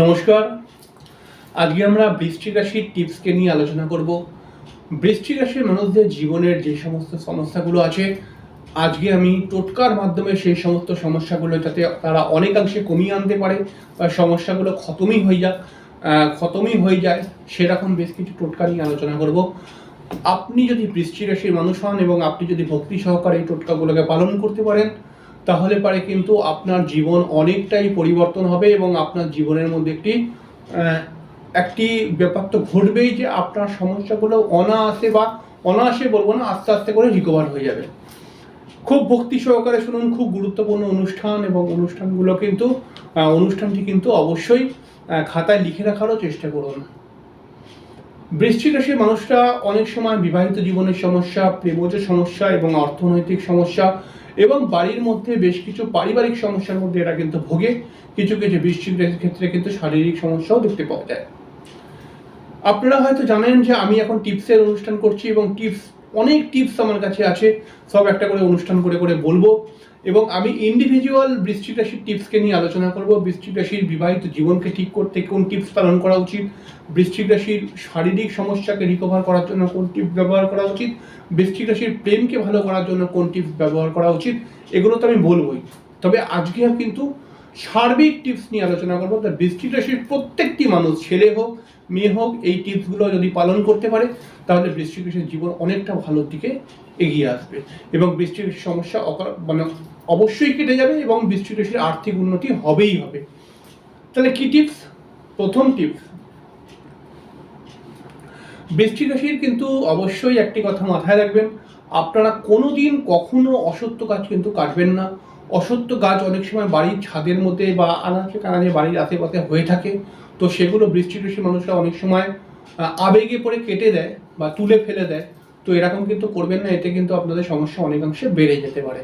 নমস্কার। আজকে আমরা বৃশ্চিক রাশির টিপসকে নিয়ে আলোচনা করব। বৃশ্চিক রাশির মানুষদের জীবনের যে সমস্ত সমস্যাগুলো আছে, আজকে আমি টোটকার মাধ্যমে সেই সমস্ত সমস্যাগুলো যাতে তারা অনেকাংশে কমিয়ে আনতে পারে বা সমস্যাগুলো খতমই হয়ে যাক খতমই হয়ে যায়, সেরকম বেশ কিছু টোটকা নিয়ে আলোচনা করব। আপনি যদি বৃশ্চিক রাশির মানুষ হন এবং আপনি যদি ভক্তি সহকারে এই টোটকাগুলোকে পালন করতে পারেন তাহলে পারে কিন্তু আপনার জীবন অনেকটাই পরিবর্তন হবে এবং আপনার জীবনের মধ্যে একটি একটি ব্যাপার তো ঘটবেই যে আপনার সমস্যাগুলো অনায়াসে বা অনায়াসে বলব না, আস্তে আস্তে করে রিকভার হয়ে যাবে। খুব ভক্তি সহকারে শুনুন, খুব গুরুত্বপূর্ণ অনুষ্ঠান এবং অনুষ্ঠানগুলো কিন্তু অনুষ্ঠানটি কিন্তু অবশ্যই খাতায় লিখে রাখারও চেষ্টা করুন। বৃশ্চিক রাশির মানুষরা অনেক সময় বিবাহিত জীবনের সমস্যা প্রেমজ সমস্যা এবং অর্থনৈতিক সমস্যা এবং বাড়ির মধ্যে বেশ কিছু পারিবারিক সমস্যার মধ্যে এরা কিন্তু ভোগে। কিছু কিছু বৃষ্টির ক্ষেত্রে কিন্তু শারীরিক সমস্যাও দেখতে পাওয়া যায়। আপনারা হয়তো জানেন যে আমি এখন টিপসের অনুষ্ঠান করছি এবং টিপস অনেক টিপস আমার কাছে আছে, সব একটা করে অনুষ্ঠান করে করে বলব। এবং আমি ইন্ডিভিজুয়াল বৃশ্চিক রাশির টিপসকে নিয়ে আলোচনা করব। বৃশ্চিক রাশির বিবাহিত জীবনকে ঠিক করতে কোন টিপস পালন করা উচিত? বৃশ্চিক রাশির শারীরিক সমস্যাকে রিকভার করার জন্য কোন টিপস ব্যবহার করা উচিত? বৃশ্চিক রাশির প্রেমকে ভালো করার জন্য কোন টিপস ব্যবহার করা উচিত? এগুলো তো আমি বলবোই। তবে আজকে কিন্তু সার্বিক টিপস নিয়ে আলোচনা করব। তা বৃষ্টিক রাশির প্রত্যেকটি মানুষ ছেলে হোক মেয়ে হোক, এই টিপসগুলো যদি পালন করতে পারে, তাহলে বৃষ্টিক রাশির জীবন অনেকটা ভালোর দিকে এগিয়ে আসবে। এবং বৃষ্টিক সমস্যা মানে অবশ্যই কেটে যাবে এবং বৃষ্টিক রাশির আর্থিক উন্নতি হবেই হবে। তাহলে কি টিপস প্রথম টিপস বৃষ্টিক রাশির কিন্তু অবশ্যই একটি কথা মাথায় রাখবেন, আপনারা কোনোদিন কখনো অসত্য কাজ কিন্তু কাটবেন না। অসত্য গাছ অনেক সময় বাড়ির ছাদের মধ্যে বা আনাচে কানাচে বাড়ির আশেপাশে হয়ে থাকে। তো সেগুলো বৃষ্টি বৃষ্টি মানুষরা অনেক সময় আবেগে পড়ে কেটে দেয় বা তুলে ফেলে দেয়। তো এরকম কিন্তু করবেন না, এতে কিন্তু আপনাদের সমস্যা অনেকাংশে বেড়ে যেতে পারে।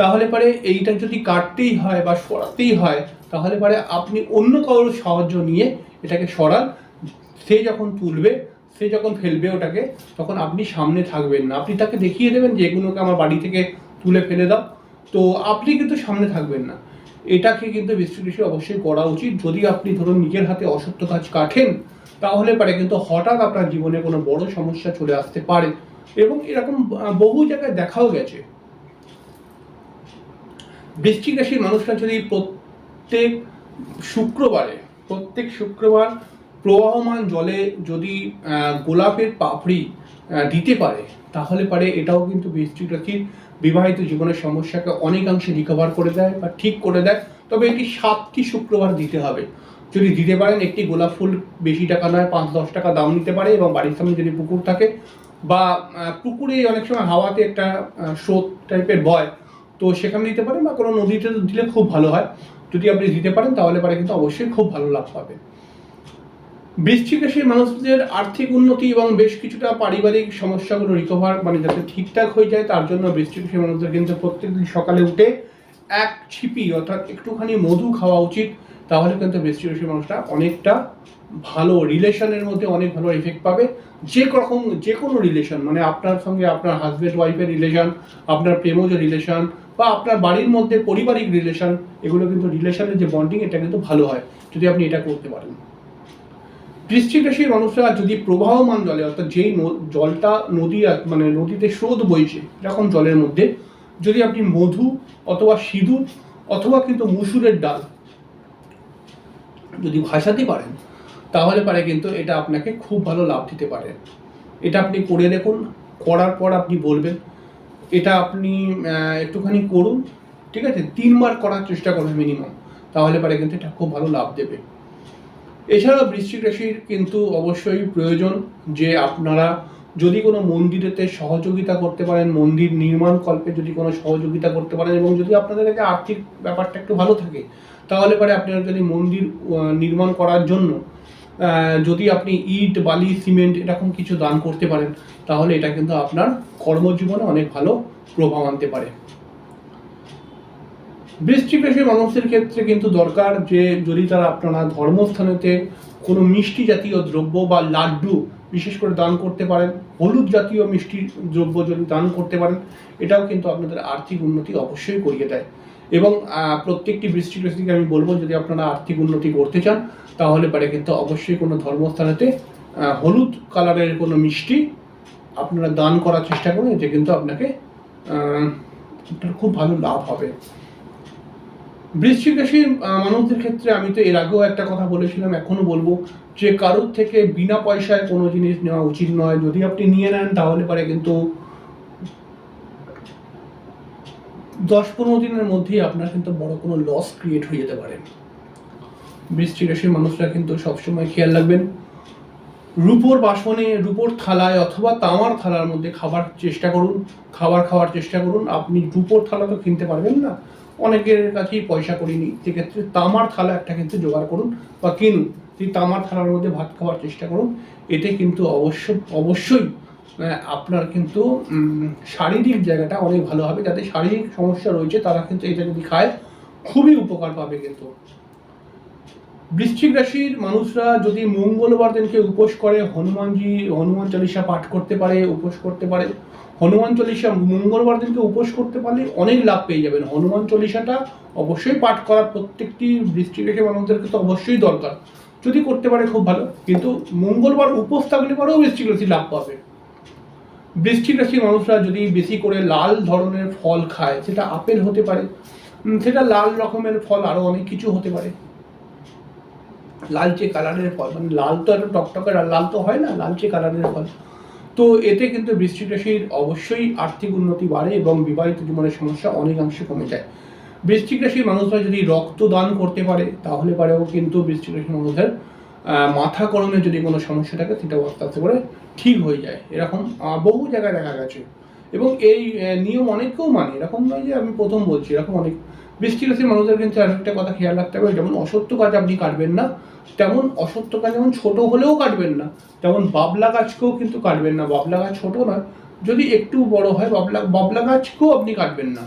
তাহলে পরে এইটা যদি কাটতেই হয় বা সরাতেই হয়, তাহলে পরে আপনি অন্য কারোর সাহায্য নিয়ে এটাকে সরান। সে যখন তুলবে, সে যখন ফেলবে ওটাকে, তখন আপনি সামনে থাকবেন না। আপনি তাকে দেখিয়ে দেবেন যে এগুলোকে আমার বাড়ি থেকে তুলে ফেলে দাও। তো আপনি কিন্তু সামনে থাকবেন না। এটাকে কিন্তু বিশ্লেষণ অবশ্যই করা উচিত। যদি আপনি ধরুন নিজের হাতে অসত্য কাজ কাটেন, তাহলে পারে কিন্তু হঠাৎ আপনার জীবনে কোনো বড় সমস্যা চলে আসতে পারে এবং এরকম বহু জায়গায় দেখাও গেছে। বৃশ্চিক রাশির মানুষরা যদি প্রত্যেক শুক্রবারে, প্রত্যেক শুক্রবার প্রবাহমান জলে যদি গোলাপের পাপড়ি দিতে পারে, তাহলে পারে এটাও কিন্তু বৃশ্চিক রাশির বিবাহিত জীবনের সমস্যাকে অনেকাংশে রিকভার করে দেয় বা ঠিক করে দেয়। তবে এটি সাতটি শুক্রবার দিতে হবে। যদি দিতে পারেন, একটি গোলাপ ফুল বেশি টাকা নয়, পাঁচ, দশ টাকা দাম নিতে পারে এবং বাড়ির সামনে যদি পুকুর থাকে বা পুকুরে অনেক সময় হাওয়াতে একটা স্রোত টাইপের বয়, তো সেখানে দিতে পারেন বা কোনো নদীতে দিলে খুব ভালো হয়। যদি আপনি দিতে পারেন, তাহলে পারে কিন্তু অবশ্যই খুব ভালো লাভ পাবে বৃশ্চিক রাশির মানুষদের আর্থিক উন্নতি এবং বেশ কিছুটা পারিবারিক সমস্যাগুলো রিকভার মানে যাতে ঠিকঠাক হয়ে যায়, তার জন্য বৃশ্চিক রাশির মানুষদের কিন্তু প্রত্যেকদিন সকালে উঠে এক ছিপি অর্থাৎ একটুখানি মধু খাওয়া উচিত। তাহলে কিন্তু বৃশ্চিক রাশির মানুষরা অনেকটা ভালো রিলেশনের মধ্যে অনেক ভালো এফেক্ট পাবে। যে রকম যে কোনো রিলেশন মানে আপনার সঙ্গে আপনার হাজব্যান্ড ওয়াইফের রিলেশন আপনার প্রেমজ রিলেশন বা আপনার বাড়ির মধ্যে পারিবারিক রিলেশন এগুলো কিন্তু রিলেশনের যে বন্ডিং এটা কিন্তু ভালো হয়, যদি আপনি এটা করতে পারেন। রাশির মানুষরা যদি প্রবাহমান জলে, অর্থাৎ যেই জলটা নদী মানে নদীতে স্রোত বইছে, এরকম জলের মধ্যে, যদি আপনি মধু অথবা সিঁদুর অথবা কিন্তু মুসুরের ডাল যদি ভাসাতে পারেন, তাহলে পারে কিন্তু এটা আপনাকে খুব ভালো লাভ দিতে পারে। এটা আপনি করে দেখুন, করার পর আপনি বলবেন, এটা আপনি একটুখানি করুন, ঠিক আছে? তিনবার করার চেষ্টা করবেন মিনিমাম তাহলে পারে কিন্তু এটা খুব ভালো লাভ দেবে। এছাড়াও বৃশ্চিক রাশির কিন্তু অবশ্যই প্রয়োজন যে আপনারা যদি কোনো মন্দিরেতে সহযোগিতা করতে পারেন, মন্দির নির্মাণ কল্পে যদি কোনো সহযোগিতা করতে পারেন এবং যদি আপনাদের কাছে আর্থিক ব্যাপারটা একটু ভালো থাকে, তাহলে পরে আপনারা যদি মন্দির নির্মাণ করার জন্য যদি আপনি ইট, বালি, সিমেন্ট এরকম কিছু দান করতে পারেন, তাহলে এটা কিন্তু আপনার কর্মজীবনে অনেক ভালো প্রভাব আনতে পারে। বৃশ্চিক রাশির মানুষদের ক্ষেত্রে কিন্তু দরকার যে যদি তারা আপনারা ধর্মস্থানেতে কোনো মিষ্টি জাতীয় দ্রব্য বা লাড্ডু বিশেষ করে দান করতে পারেন, হলুদ জাতীয় মিষ্টি দ্রব্য যদি দান করতে পারেন, এটাও কিন্তু আপনাদের আর্থিক উন্নতি অবশ্যই করিয়ে দেয়। এবং প্রত্যেকটি বৃষ্টিক রাশিকে আমি বলব, যদি আপনারা আর্থিক উন্নতি করতে চান, তাহলে পারে কিন্তু অবশ্যই কোনো ধর্মস্থানেতে হলুদ কালারের কোনো মিষ্টি আপনারা দান করার চেষ্টা করুন, এতে কিন্তু আপনাকে খুব ভালো লাভ হবে। বৃশ্চিক রাশির মানুষদের ক্ষেত্রে আমি তো এর আগেও একটা কথা বলেছিলাম এখনও বলব যে কারোর থেকে বিনা পয়সায় কোনো জিনিস নেওয়া উচিত নয়। যদি আপনি নিয়ে নেন, তাহলে পারে কিন্তু দশ পনেরো দিনের মধ্যেই আপনার কিন্তু বড় কোনো লস ক্রিয়েট হয়ে যেতে পারে। বৃষ্টি রাশির মানুষরা কিন্তু সবসময় খেয়াল রাখবেন, রূপোর বাসনে, রূপোর থালায় অথবা তামার থালার মধ্যে খাবার চেষ্টা করুন, খাবার খাওয়ার চেষ্টা করুন। আপনি রূপোর থালা তো কিনতে পারবেন না অনেকের কাছেই পয়সা করিনি। সেক্ষেত্রে তামার থালা একটা কিন্তু জোগাড় করুন বা কিনুন। সেই তামার থালার মধ্যে ভাত খাওয়ার চেষ্টা করুন। এতে কিন্তু অবশ্য, অবশ্যই আপনার কিন্তু শারীরিক জায়গাটা অনেক ভালো হবে। যাদের শারীরিক সমস্যা রয়েছে, তারা কিন্তু এটা যদি খায়, খুবই উপকার পাবে কিন্তু। বৃশ্চিক রাশির মানুষরা যদি মঙ্গলবার দিনকে উপোস করে, হনুমানজি, হনুমান চালিসা পাঠ করতে পারে, উপোস করতে পারে হনুমান চল্লিশা মঙ্গলবার দিনকে উপোস করতে পারলে অনেক লাভ পেয়ে যাবেন। হনুমান চল্লিশাটা অবশ্যই পাঠ করা প্রত্যেকটি বৃষ্টিক রাশির মানুষদেরকে তো অবশ্যই দরকার। যদি করতে পারে খুব ভালো, কিন্তু মঙ্গলবার উপোস থাকলে পরেও বৃষ্টিক রাশি লাভ পাবে। বৃষ্টিক রাশির মানুষরা যদি বেশি করে লাল ধরনের ফল খায়, সেটা আপেল হতে পারে। সেটা লাল রকমের ফল আরও অনেক কিছু হতে পারে। লালচে কালারের ফল মানে লাল তো একটা টকটকের আর লাল তো হয় না, লালচে কালারের ফল। তো এতে কিন্তু বৃষ্টিক রাশির অবশ্যই আর্থিক উন্নতি বাড়ে এবং বিবাহিত জীবনের সমস্যা অনেকাংশে কমে যায়। বৃশ্চিক রাশির মানুষরা যদি রক্ত দান করতে পারে তাহলে পারেও কিন্তু বৃশ্চিক রাশির মানুষের আহ, মাথাকরণে যদি কোনো সমস্যা থাকে সেটাও আস্তে আস্তে করে ঠিক হয়ে যায়। এরকম বহু জায়গায় দেখা গেছে। এবং এই নিয়ম অনেকেও মানে এরকম নয় যে আমি প্রথম বলছি এরকম অনেক। বৃষ্টি রাশির মানুষদের কিন্তু আর একটা কথা খেয়াল রাখতে হবে যেমন অসত্য কাজ আপনি কাটবেন না তেমন অসত্য কাজ যেমন ছোট হলেও কাটবেন না, তেমন বাবলা গাছকেও কিন্তু কাটবেন না। বাবলা গাছ ছোট নয়, যদি একটু বড় হয় বাবলা বাবলা গাছকেও আপনি কাটবেন না।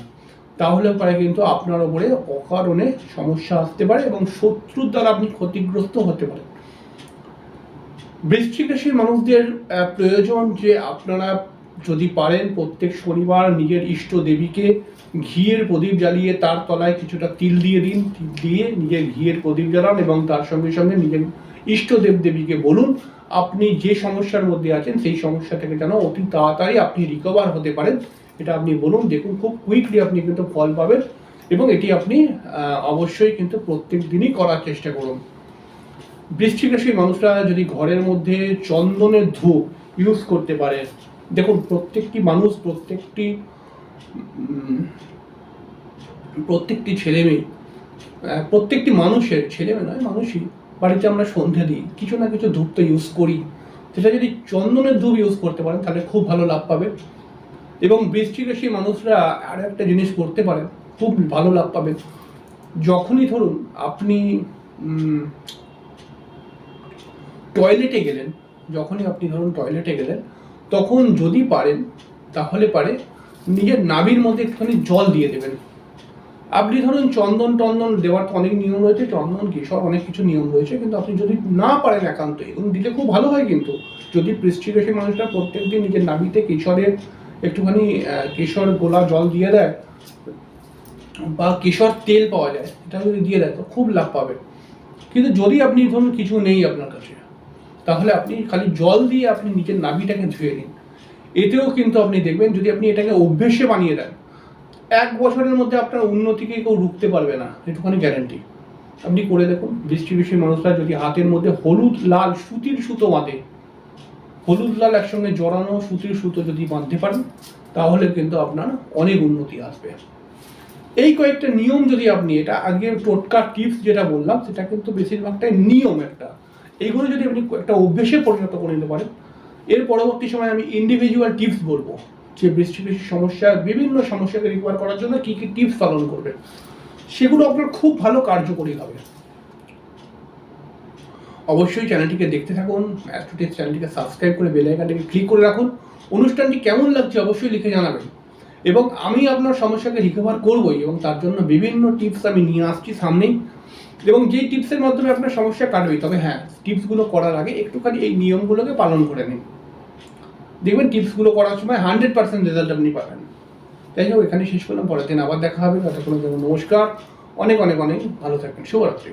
তাহলে পরে কিন্তু আপনার ওপরে অকারণে সমস্যা আসতে পারে এবং শত্রুর দ্বারা আপনি ক্ষতিগ্রস্ত হতে পারেন। বৃশ্চিক রাশির মানুষদের প্রয়োজন যে আপনারা যদি পারেন, প্রত্যেক শনিবার নিজের ইষ্ট দেবীকে ঘিয়ের প্রদীপ জ্বালিয়ে তার তলায় কিছুটা তিল দিয়ে দিন। তিল দিয়ে নিজের ঘিয়ের প্রদীপ জ্বালান এবং তার সঙ্গে সঙ্গে নিজের ইষ্ট দেব দেবীকে বলুন, আপনি যে সমস্যার মধ্যে আছেন, সেই সমস্যা থেকে যেন অতি তাড়াতাড়ি আপনি রিকভার হতে পারেন। এটা আপনি বলুন, দেখুন, খুব কুইকলি আপনি কিন্তু ফল পাবেন এবং এটি আপনি অবশ্যই কিন্তু প্রত্যেক দিনই করার চেষ্টা করুন। রাশির মানুষরা যদি ঘরের মধ্যে চন্দনের ধূপ ইউজ করতে পারে দেখুন, প্রত্যেকটি মানুষ, প্রত্যেকটি প্রত্যেকটি ছেলে মেয়ে প্রত্যেকটি মানুষের, ছেলে মেয়ে নয়, মানুষই বাড়িতে আমরা সন্ধে দিই, কিছু না কিছু ধূপ তো ইউজ করি। সেটা যদি চন্দনের ধূপ ইউজ করতে পারেন, তাহলে খুব ভালো লাভ পাবে। এবং বৃষ্টিক রাশির মানুষরা আর একটা জিনিস করতে পারেন, খুব ভালো লাভ পাবে। যখনই ধরুন, আপনি টয়লেটে গেলেন, যখনই আপনি ধরুন টয়লেটে গেলেন তখন যদি পারেন, তাহলে পারে নিজের নাভির মধ্যে একটুখানি জল দিয়ে দেবেন। আপনি ধরুন চন্দন টন্দন দেওয়ার তো অনেক নিয়ম রয়েছে, চন্দন, কেশর অনেক কিছু নিয়ম রয়েছে, কিন্তু আপনি যদি না পারেন একান্ত, এবং দিলে খুব ভালো হয় কিন্তু। যদি পৃষ্ঠিরেশী মানুষরা প্রত্যেকদিন নিজের নাভিতে কেশরের একটুখানি কেশর গোলা জল দিয়ে দেয়, বা কেশর তেল পাওয়া যায়, এটা যদি দিয়ে দেয়, তো খুব লাভ পাবে কিন্তু যদি আপনি ধরুন কিছু নেই আপনার কাছে তাহলে আপনি খালি জল দিয়ে আপনি নিজের নাভিটাকে ধুয়ে নিন। এতেও কিন্তু আপনি দেখবেন যদি আপনি এটাকে অভ্যেসে বানিয়ে দেন, এক বছরের মধ্যে আপনার উন্নতিকে কেউ রুখতে পারবে না একটুখানি গ্যারান্টি আপনি করে দেখুন বৃষ্টি মানুষরা যদি হাতের মধ্যে হলুদ লাল সুতির সুতো বাঁধে, হলুদ লাল একসঙ্গে জড়ানো সুতির সুতো যদি বাঁধতে পারেন, তাহলে কিন্তু আপনার অনেক উন্নতি আসবে। এই কয়েকটা নিয়ম যদি আপনি, এটা আগে টোটকা টিপস যেটা বললাম, সেটা কিন্তু বেশিরভাগটাই নিয়ম একটা। এইগুলো যদি আপনি একটা অভ্যেসে পরিণত করে নিতে পারেন, এর পরবর্তী সময় আমি ইন্ডিভিজুয়াল টিপস বলব, যে বৃষ্টি বৃষ্টি সমস্যা, বিভিন্ন সমস্যাকে রিকভার করার জন্য কি কি টিপস পালন করবেন সেগুলো আপনার খুব ভালো কার্যকরী হবে। অবশ্যই চ্যানেলটিকে দেখতে থাকুন অ্যাস্ট্রোটিক্স চ্যানেলটিকে সাবস্ক্রাইব করে বেল আইকনটিকে ক্লিক করে রাখুন। অনুষ্ঠানটি কেমন লাগছে অবশ্যই লিখে জানাবেন। এবং আমি আপনার সমস্যাকে রিকভার করবই এবং তার জন্য বিভিন্ন টিপস আমি নিয়ে আসছি সামনেই। এবং যেই টিপসের মাধ্যমে আপনার সমস্যা কাটবে, তবে হ্যাঁ টিপসগুলো করার আগে একটুখানি এই নিয়মগুলোকে পালন করে নিন। দেখবেন টিপসগুলো করার সময় হান্ড্রেড পার্সেন্ট রেজাল্ট আপনি পাবেন। যাই হোক এখানে শেষ করলাম, পরের দিন আবার দেখা হবে। ততক্ষণের জন্য নমস্কার। অনেক অনেক অনেক ভালো থাকবেন। শুভরাত্রি।